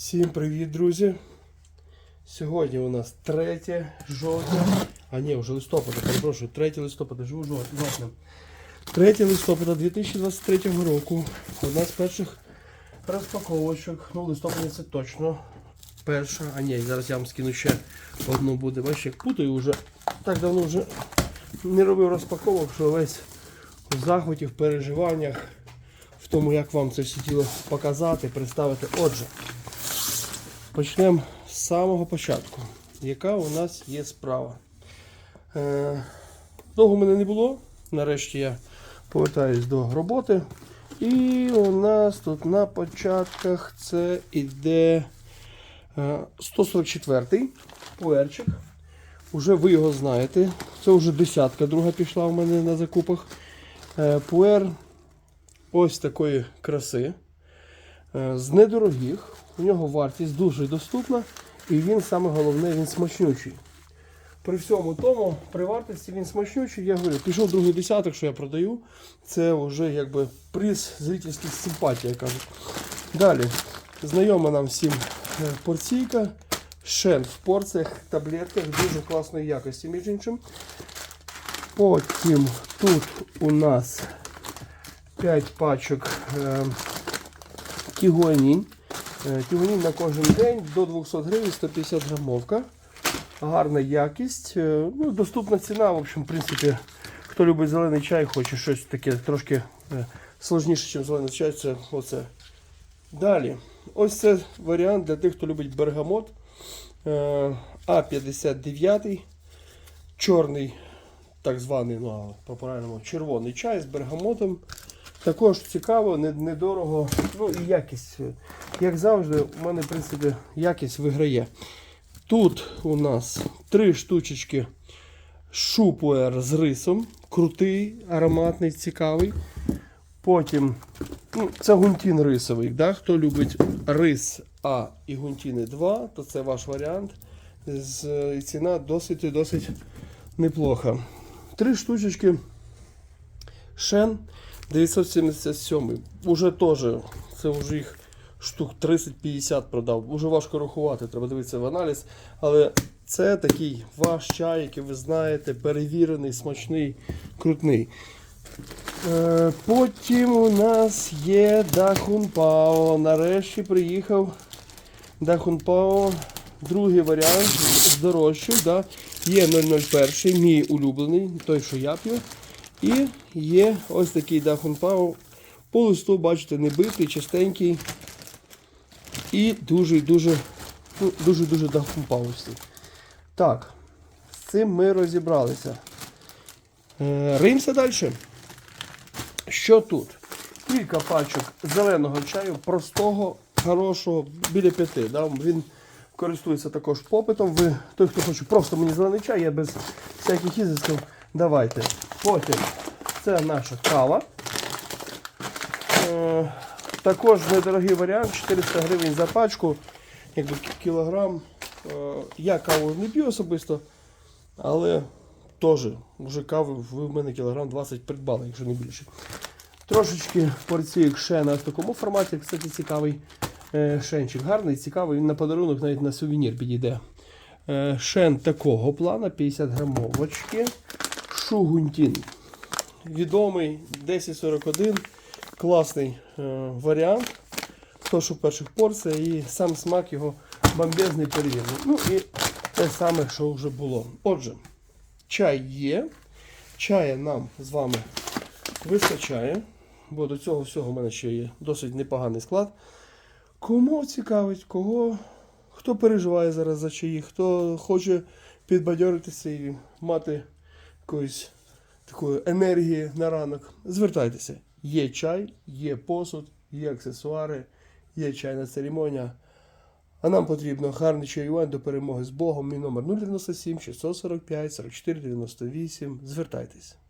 Всім привіт, друзі! Сьогодні у нас 3 жовтня. А ні, вже листопада, перепрошую, 3 листопада, живу жов- жовтня. 3 листопада 2023 року. Одна з перших розпаковочок. Ну, листопада це точно. Перша. А ні, зараз я вам скину ще одну буде. Бачите, як путаю вже. Так давно вже не робив розпаковок, що весь в захваті, в переживаннях, в тому, як вам це все тіло показати, представити. Отже. Почнемо з самого початку. Яка у нас є справа? Е, довго мене не було. Нарешті я повертаюсь до роботи. І у нас тут на початках це іде е, 144-й пуерчик. Уже ви його знаєте. Це вже десятка друга пішла в мене на закупах. Е, пуер ось такої краси. Е, З недорогих. У нього вартість дуже доступна, і він саме головне, він смачнючий. При всьому тому, при вартості він смачнючий, я говорю, пішов другий десяток, що я продаю. Це вже якби приз зрительських симпатій, як кажуть. Далі, знайома нам всім е, порційка. Шен в порціях, таблетках дуже класної якості, між іншим. Потім тут у нас 5 пачок е, тігуанінь. Е, Тігуанінь на кожен день до 200 гривень 150 грамовка. Гарна якість. Е, Ну, доступна ціна. В общем, в принципі, хто любить зелений чай, хоче щось таке трошки е, сложніше, ніж зелений чай, це оце. Далі. Ось це варіант для тих, хто любить бергамот. Е, А59. Чорний, так званий, ну, по-правильному, червоний чай з бергамотом. Також цікаво, недорого. Ну і якість. Як завжди, у мене, в принципі, якість виграє. Тут у нас три штучечки шупуер з рисом. Крутий, ароматний, цікавий. Потім ну, це гунтін рисовий. Да? Хто любить рис А і гунтіни 2, то це ваш варіант. З, ціна досить і досить неплоха. Три штучечки Шен 977. Уже теж, це вже їх штук 30-50 продав. Уже важко рахувати, треба дивитися в аналіз. Але це такий ваш чай, який ви знаєте, перевірений, смачний, крутний. Е, Потім у нас є Дахун Пао. Нарешті приїхав Дахун Пао. Другий варіант здорожчий. Да? Є 001, мій улюблений, той, що я п'ю. І є ось такий Дахун Пао. По листу, бачите, не битий, чистенький. І дуже-дуже ну, дуже-дуже Дахун Паустий. Так, з цим ми розібралися. Е, Римся далі. Що тут? Кілька пачок зеленого чаю, простого, хорошого, біля п'яти. Да? Він користується також попитом. Ви, той, хто хоче просто мені зелений чай, я без всяких ізисків, давайте. Потім це наша кава. Е, також недорогий варіант, 400 гривень за пачку, якби кілограм. Е, я каву не п'ю особисто, але теж вже кави ви в мене кілограм 20 придбали, якщо не більше. Трошечки порційок шена в такому форматі, кстати, цікавий е, шенчик. Гарний, цікавий, він на подарунок навіть на сувенір підійде. Шен такого плана, 50 грамовочки. Шугунтін. Відомий 1041. Класний е, варіант. То, що перших порціях, і сам смак його бомбезний перевірний. Ну і те саме, що вже було. Отже, чай є. Чая нам з вами вистачає, бо до цього всього в мене ще є досить непоганий склад. Кому цікавить, кого, хто переживає зараз за чаї, хто хоче підбадьоритися і мати якоїсь такої енергії на ранок, звертайтеся. Є чай, є посуд, є аксесуари, є чайна церемонія. А нам потрібно гарний чаювань до перемоги з Богом. Мій номер 097 645 44 98. Звертайтесь.